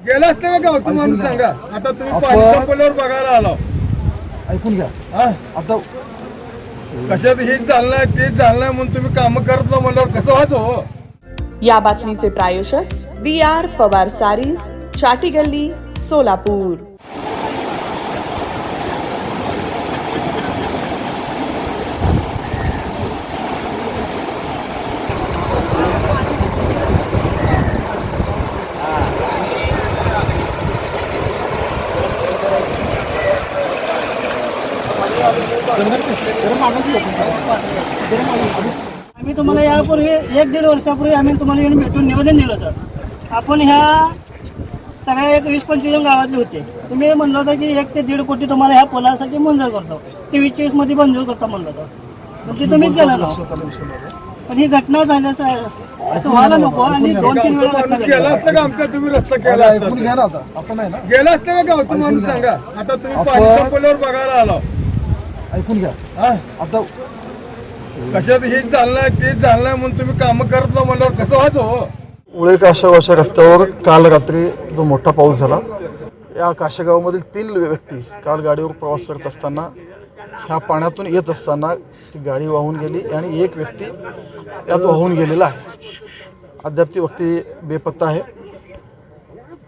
गेला असतं का गावचं माणूस सांगा? आता तुम्ही आपण- पाणी संपल्यावर बघायला आलो. ऐकून घ्या. हा? आता कशात हेच झालं नाही तेच झालं नाही म्हणून तुम्ही काम करत नाही म्हणल्यावर कसं व्हायचं हो? या बातमीचे प्रायोजक व्ही आर पवार सारीज चाटी गल्ली सोलापूर. आम्ही तुम्हाला यापूर्वी एक दीड वर्षापूर्वी आम्ही तुम्हाला येऊन भेटून निवेदन दिलं होतं. आपण ह्या सगळ्या एक वीस पंचवीस गावातले होते. तुम्ही म्हणलं होतं की एक ते दीड कोटी तुम्हाला ह्या पोलासाठी मंजूर करतो. तेवीस चोवीसमध्ये मंजूर करतो म्हणलं होतं. पण ते तुम्ही केलं ना. पण ही घटना झाल्यास असं व्हायला नको आणि दोन तीन वेळा घटना गेला. असतं का आमच्या? तुम्ही रस्ता केला ऐकून असता घ्या ना आता. असं नाही ना? गेला असतं का गावचं ऐकून माणूस. सांगा. आता तुम्ही आपण- पाणी संपल्यावर बघायला आलो ऐकून घ्या. हा आता कशात नाही तेच झालं नाही म्हणून तुम्ही काम करत नाही म्हणल्यावर कसं व्हायचं हो? उळे काशेगावच्या रस्त्यावर काल रात्री जो मोठा पाऊस झाला या काशेगावमधील तीन व्यक्ती काल गाडीवर प्रवास करत असताना ह्या पाण्यातून येत असताना ती गाडी वाहून गेली आणि एक व्यक्ती यात वाहून गेलेला आहे. अद्याप ती व्यक्ती बेपत्ता आहे.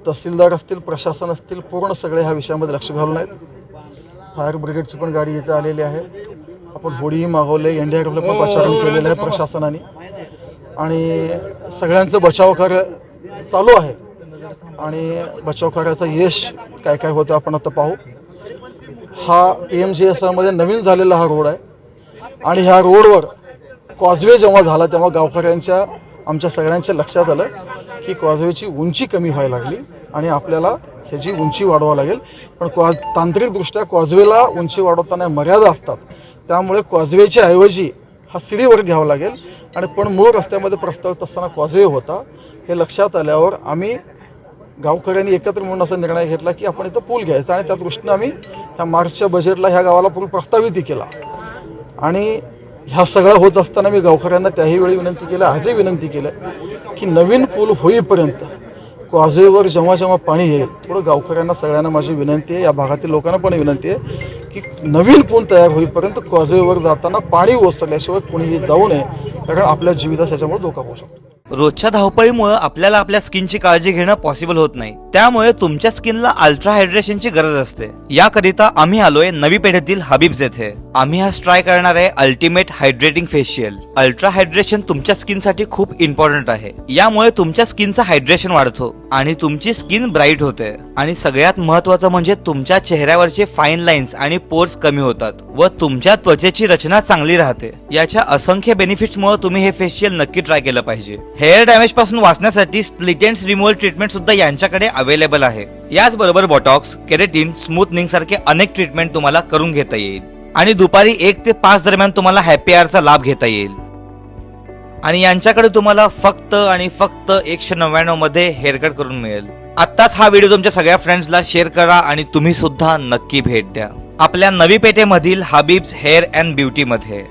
तहसीलदार असतील प्रशासन असतील पूर्ण सगळे ह्या विषयामध्ये लक्ष घालून आहेत. फायर ब्रिगेडची पण गाडी इथं आलेली आहे. आपण होडीही मागवले एन डी आर पण पाचारण केलेलं आहे प्रशासनाने. आणि सगळ्यांचं बचाव कार्य चालू आहे. आणि बचाव कार्याचं यश काय काय होतं आपण आता पाहू. हा पी एम जी एसमध्ये नवीन झालेला हा रोड आहे. आणि ह्या रोडवर कॉजवे जेव्हा झाला तेव्हा गावकऱ्यांच्या आमच्या सगळ्यांच्या लक्षात आलं की कॉजवेची उंची कमी व्हायला लागली. आणि आपल्याला ह्याची उंची वाढवावं लागेल. पण कॉज तांत्रिकदृष्ट्या कॉजवेला उंची वाढवताना मर्यादा असतात. त्यामुळे कॉजवेच्या ऐवजी हा सिडीवर घ्यावा लागेल. आणि पण मूळ रस्त्यामध्ये प्रस्तावित असताना कॉजवे होता. हे लक्षात आल्यावर आम्ही गावकऱ्यांनी एकत्र म्हणून असा निर्णय घेतला की आपण इथं पूल घ्यायचा आणि त्या दृष्टीनं आम्ही ह्या मार्चच्या बजेटला ह्या गावाला पूल प्रस्तावितही केला. आणि ह्या सगळं होत असताना मी गावकऱ्यांना त्याही वेळी विनंती केली आजही विनंती केलं की नवीन पूल होईपर्यंत काजळीवर जेव्हा जेव्हा पाणी येईल थोडं गावकऱ्यांना सगळ्यांना माझी विनंती आहे या भागातील लोकांना पण विनंती आहे की नवीन पूल तयार होईपर्यंत काजळीवर जाताना पाणी ओसरल्याशिवाय कुणीही जाऊ नये कारण आपल्या जीवितास याच्यामुळे धोका होऊ शकतो. रोजच्या धावपळीमुळे आपल्याला आपल्या स्किनची काळजी घेणं पॉसिबल होत नाही. त्यामुळे तुमच्या स्किनला अल्ट्रा हायड्रेशनची गरज असते. याकरिता आम्ही आलोय नवी पेढेतील हबीब्स येथे आम्ही आज ट्राय करणार आहे ultimate hydrating facial ultra hydration तुमच्या स्किनसाठी खूप इम्पॉर्टंट आहे. यामुळे तुमच्या स्किनचं हायड्रेशन वाढतो आणि तुमची स्किन ब्राईट होते. आणि सगळ्यात महत्वाचं म्हणजे तुमच्या चेहऱ्यावरचे फाईन लाईन्स आणि पोर्स कमी होतात व तुमच्या त्वचेची रचना चांगली राहते. याच्या असंख्य बेनिफिट्स मुळे तुम्ही हे फेशियल नक्की ट्राय केलं पाहिजे. हेअर डॅमेजपासून वाचण्यासाठी स्प्लिटेंट्स रिमूव्हल ट्रीटमेंट सुद्धा यांच्याकडे अवेलेबल आहे. याचबरोबर बॉटॉक्स केरेटिन स्मूथनिंग सारखे अनेक ट्रीटमेंट तुम्हाला करून घेता येईल. आणि दुपारी एक ते पाच दरम्यान तुम्हाला हॅपी आरचा लाभ घेता येईल. आणि यांच्याकडे तुम्हाला फक्त आणि फक्त एकशे नव्याण्णवमध्ये हेअरकट करून मिळेल. आत्ताच हा व्हिडिओ तुमच्या सगळ्या फ्रेंड्सला शेअर करा आणि तुम्ही सुद्धा नक्की भेट द्या. आपल्या नवी पेठेमधील हबीब्स हेअर अँड ब्युटी मध्ये.